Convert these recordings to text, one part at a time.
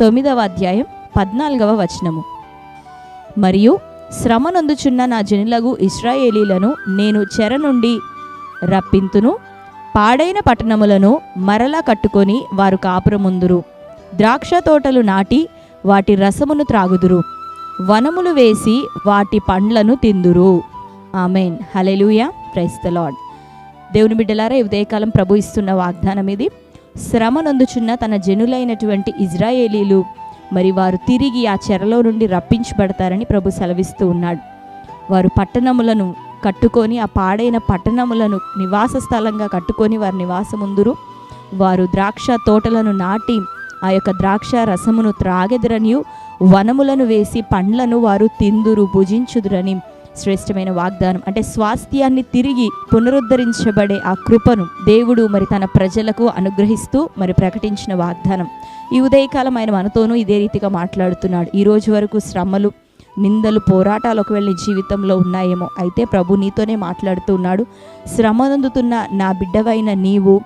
తొమ్మిదవ అధ్యాయం పద్నాలుగవ వచనము. మరియు శ్రమనందుచున్న నా జనులగు ఇస్రాయేలీలను నేను చెర నుండి రప్పింతును పాడైన పట్టణములను మరలా కట్టుకొని వారు కాపురముందురు. ద్రాక్ష తోటలు నాటి వాటి రసమును త్రాగుదురు. వనములు వేసి వాటి పండ్లను తిందురు. Amen. Hallelujah praise the lord దేవుని బిడ్డలారా ఈ ఉదయకాలం ప్రభు ఇస్తున్న వాగ్దానం ఇది శ్రమనందుచున్న తన జనులైనటువంటి ఇజ్రాయేలీలు మరి వారు తిరిగి ఆ చెరలో నుండి రప్పించబడతారని ప్రభు సెలవిస్తూ ఉన్నాడు. వారు పట్టణములను కట్టుకొని ఆ పాడైన పట్టణములను నివాస స్థలంగా కట్టుకొని వారి నివాసముందురు. వారు ద్రాక్ష తోటలను నాటి ఆ యొక్క ద్రాక్ష రసమును త్రాగెదరనియు వనములను వేసి పండ్లను వారు తిందురు భుజించుదురని శ్రేష్టమైన వాగ్దానం. అంటే స్వాస్థ్యాన్ని తిరిగి పునరుద్ధరించబడే ఆ కృపను దేవుడు మరి తన ప్రజలకు అనుగ్రహిస్తూ మరి ప్రకటించిన వాగ్దానం. ఈ ఉదయకాలం ఆయన మనతోనూ ఇదే రీతిగా మాట్లాడుతున్నాడు. ఈ రోజు వరకు శ్రమలు నిందలు పోరాటాలు ఒకవేళ నీ జీవితంలో ఉన్నాయేమో అయితే ప్రభు నీతోనే మాట్లాడుతూ ఉన్నాడు. శ్రమనందుతున్న నా బిడ్డవైన నీవు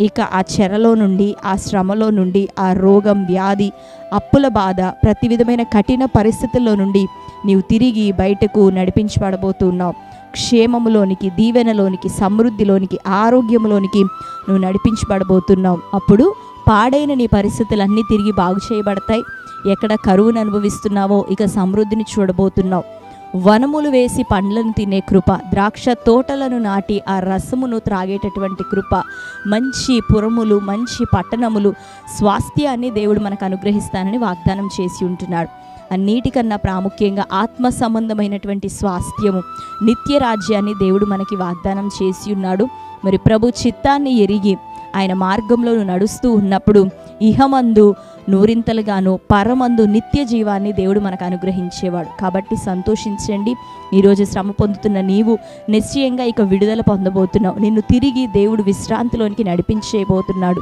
ఇక ఆ చెరలో నుండి ఆ శ్రమలో నుండి ఆ రోగం వ్యాధి అప్పుల బాధ ప్రతి విధమైన కఠిన పరిస్థితుల్లో నుండి నీవు తిరిగి బయటకు నడిపించబడబోతున్నావు. క్షేమములోనికి దీవెనలోనికి సమృద్ధిలోనికి ఆరోగ్యంలోనికి నువ్వు నడిపించబడబోతున్నావు. అప్పుడు పాడైన నీ పరిస్థితులన్నీ తిరిగి బాగు చేయబడతాయి. ఎక్కడ కరువును అనుభవిస్తున్నావో ఇక సమృద్ధిని చూడబోతున్నావు. వనములు వేసి పండ్లను తినే కృప ద్రాక్ష తోటలను నాటి ఆ రసమును త్రాగేటటువంటి కృప మంచి పురములు మంచి పట్టణములు స్వాస్థ్యాన్ని దేవుడు మనకు అనుగ్రహిస్తానని వాగ్దానం చేసి ఉంటున్నాడు. అన్నిటికన్నా ప్రాముఖ్యంగా ఆత్మ సంబంధమైనటువంటి స్వాస్థ్యము నిత్య రాజ్యాన్ని దేవుడు మనకి వాగ్దానం చేసి ఉన్నాడు. మరి ప్రభు చిత్తాన్ని ఎరిగి ఆయన మార్గంలో నడుస్తూ ఉన్నప్పుడు ఇహమందు నూరింతలుగాను పరమందు నిత్య జీవాన్ని దేవుడు మనకు అనుగ్రహించేవాడు. కాబట్టి సంతోషించండి. ఈరోజు శ్రమ పొందుతున్న నీవు నిశ్చయంగా ఇక విడుదల పొందబోతున్నావు. నిన్ను తిరిగి దేవుడు విశ్రాంతిలోనికి నడిపించేయబోతున్నాడు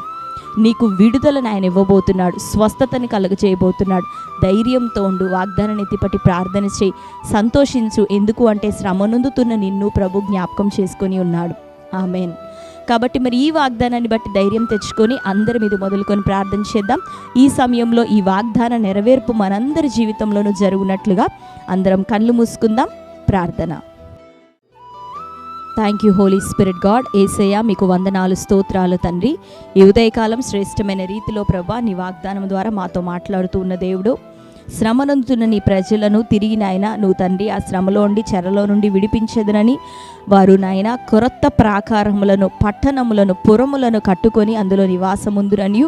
నీకు విడుదలను ఆయన ఇవ్వబోతున్నాడు. స్వస్థతని కలుగజేయబోతున్నాడు. ధైర్యంతో ఉండు వాగ్దానాన్ని ఎత్తిపట్టి ప్రార్థన చేయి. సంతోషించు. ఎందుకు అంటే శ్రమ నొందుతున్న నిన్ను ప్రభు జ్ఞాపకం చేసుకొని ఉన్నాడు. ఆమెన్. కాబట్టి మరి ఈ వాగ్దానాన్ని బట్టి ధైర్యం తెచ్చుకొని అందరి మీద మొదలుకొని ప్రార్థన చేద్దాం. ఈ సమయంలో ఈ వాగ్దాన నెరవేర్పు మనందరి జీవితంలోనూ జరుగునట్లుగా అందరం కళ్ళు మూసుకుందాం. ప్రార్థన. Thank you holy spirit god Yesayya మీకు వందనాలు స్తోత్రాలు తండ్రి. ఈ ఉదయకాలం శ్రేష్టమైన రీతిలో ప్రభా నీ వాగ్దానం ద్వారా మాతో మాట్లాడుతూ ఉన్న దేవుడు. శ్రమనందుతున్న నీ ప్రజలను తిరిగి నాయన నువ్వు తండ్రి ఆ శ్రమలో ఉండి చెరలో నుండి విడిపించదునని వారు నాయన కొరత ప్రాకారములను పట్టణములను పురములను కట్టుకొని అందులో నివాసముందురని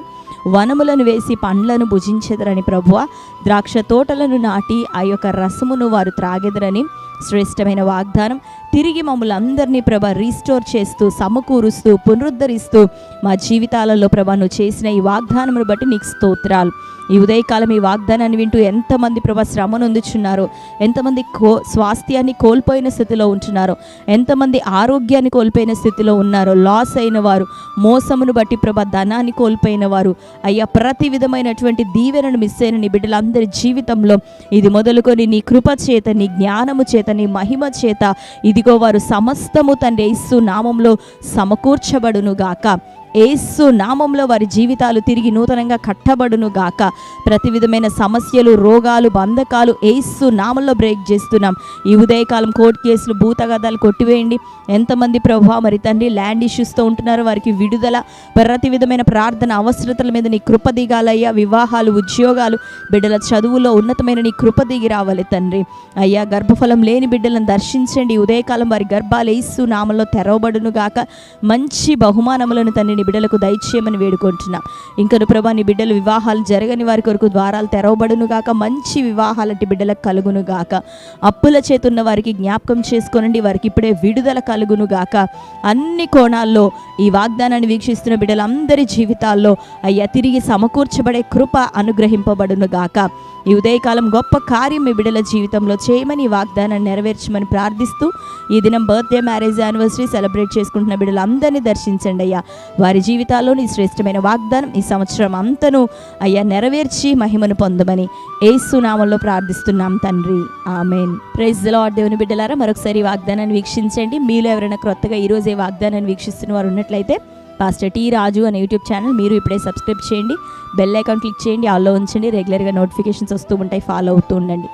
వనములను వేసి పండ్లను భుజించెదరని ప్రభువ ద్రాక్ష తోటలను నాటి ఆ యొక్క రసమును వారు త్రాగెదరని శ్రేష్టమైన వాగ్దానం. తిరిగి మమ్మల్ని అందరినీ ప్రభ రీస్టోర్ చేస్తూ సమకూరుస్తూ పునరుద్ధరిస్తూ మా జీవితాలలో ప్రభ నువ్వు చేసిన ఈ వాగ్దానమును బట్టి నీకు స్తోత్రాలు. ఈ ఉదయకాలం ఈ వాగ్దానాన్ని వింటూ ఎంతమంది ప్రభ శ్రమ నొందుచున్నారో ఎంతమంది కో స్వాస్థ్యాన్ని కోల్పోయిన స్థితిలో ఉంటున్నారో ఎంతమంది ఆరోగ్యాన్ని కోల్పోయిన స్థితిలో ఉన్నారో లాస్ అయిన వారు మోసమును బట్టి ప్రభ ధనాన్ని కోల్పోయిన వారు అయ్యా ప్రతి విధమైనటువంటి దీవెనను మిస్ అయిన నీ బిడ్డలందరి జీవితంలో ఇది మొదలుకొని నీ కృప చేత నీ జ్ఞానము చేత నీ మహిమ చేత ఇదిగో వారు సమస్తము తండ్రి ఇస్తు నామంలో సమకూర్చబడును గాక ఏసు నామంలో వారి జీవితాలు తిరిగి నూతనంగా కట్టబడును గాక. ప్రతి విధమైన సమస్యలు రోగాలు బంధకాలు ఏసు నామంలో బ్రేక్ చేస్తున్నాం. ఈ ఉదయకాలం కోర్టు కేసులు భూతగదాలు కొట్టివేయండి. ఎంతమంది ప్రభావ మరి తండ్రి ల్యాండ్ ఇష్యూస్తో ఉంటున్నారో వారికి విడుదల ప్రతి విధమైన ప్రార్థన అవసరతల మీద నీ కృప దిగాలయ్యా. వివాహాలు ఉద్యోగాలు బిడ్డల చదువులో ఉన్నతమైన నీ కృప దిగి రావాలి తండ్రి. అయ్యా గర్భఫలం లేని బిడ్డలను దర్శించండి. ఉదయకాలం వారి గర్భాలు ఏసు నామంలో తెరవబడును గాక. మంచి బహుమానములను తండ్రి నీ బిడ్డలకు దయచేయమని వేడుకుంటున్నాం. ఇంకను ప్రభా నీ బిడ్డలు వివాహాలు జరగని వారి కొరకు ద్వారాలు తెరవబడును గాక మంచి వివాహాలంటి బిడ్డలకు కలుగును గాక. అప్పుల చేతున్న వారికి జ్ఞాపకం చేసుకోనండి వారికి ఇప్పుడే విడుదల కలుగును గాక. అన్ని కోణాల్లో ఈ వాగ్దానాన్ని వీక్షిస్తున్న బిడ్డలందరి జీవితాల్లో అయ్యా తిరిగి సమకూర్చబడే కృప అనుగ్రహింపబడును గాక. ఈ ఉదయకాలం గొప్ప కార్యం మీ బిడ్డల జీవితంలో చేయమని వాగ్దానాన్ని నెరవేర్చమని ప్రార్థిస్తూ ఈ దినం బర్త్డే మ్యారేజ్ యానివర్సరీ సెలబ్రేట్ చేసుకుంటున్న బిడ్డలందరినీ దర్శించండి అయ్యా. వారి జీవితాల్లోని శ్రేష్టమైన వాగ్దానం ఈ సంవత్సరం అంతను అయ్యా నెరవేర్చి మహిమను పొందమని ఏసునామంలో ప్రార్థిస్తున్నాం తండ్రి. ఆమెన్. ప్రైజ్ లార్డ్ దేవుని బిడ్డలారా మరొకసారి వాగ్దానాన్ని వీక్షించండి. మీలో ఎవరైనా క్రొత్తగా ఈరోజే వాగ్దానాన్ని వీక్షిస్తున్న వారు ఉన్నట్లయితే పాస్టర్ టీ రాజు అనే యూట్యూబ్ ఛానల్ మీరు ఇప్పుడే సబ్స్క్రైబ్ చేయండి. బెల్ ఐకాన్ క్లిక్ చేయండి. ఆల్లో ఉంచండి. రెగ్యులర్గా నోటిఫికేషన్స్ వస్తూ ఉంటాయి. ఫాలో అవుతూ ఉండండి.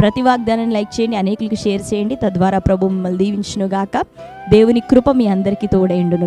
ప్రతి వాగ్దానాన్ని లైక్ చేయండి. అనేకులకు షేర్ చేయండి. తద్వారా ప్రభు మిమ్మల్ని దీవించునుగాక. దేవుని కృప మీ అందరికీ తోడైండును